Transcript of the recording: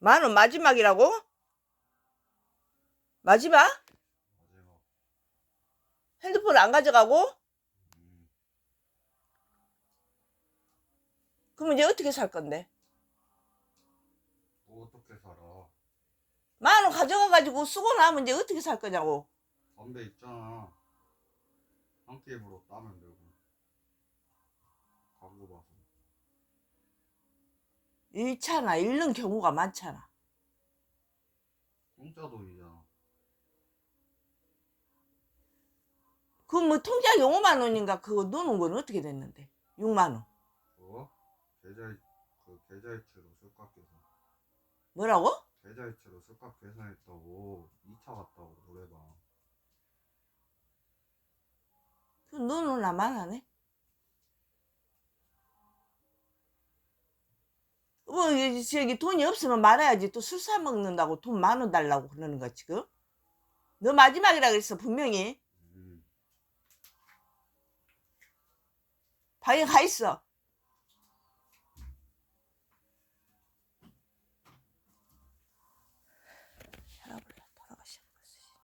만 원 마지막이라고? 마지막? 핸드폰 안 가져가고? 음. 그럼 이제 어떻게 살 건데? 또 어떻게 살아? 만 원 가져가가지고 쓰고 나면 이제 어떻게 살 거냐고. 담배 있잖아. 한 끼입으로 따면 되고. 광고 봐서. 잃잖아. 잃는 경우가 많잖아. 공짜 돈이잖아. 그뭐 통장에 5만 원인가 그거 넣는 건 어떻게 됐는데? 6만 원. 그거? 계좌이, 그 계좌이체로 술값 계산. 뭐라고? 계좌이체로 술값 계산했다고 2차 갔다고 노래방. 그 너는 나만 하네. 뭐 저기 돈이 없으면 말아야지 또 술 사 먹는다고 돈 만 원 달라고 그러는 거 지금? 너 마지막이라 그랬어 분명히 음. 방에 가 있어.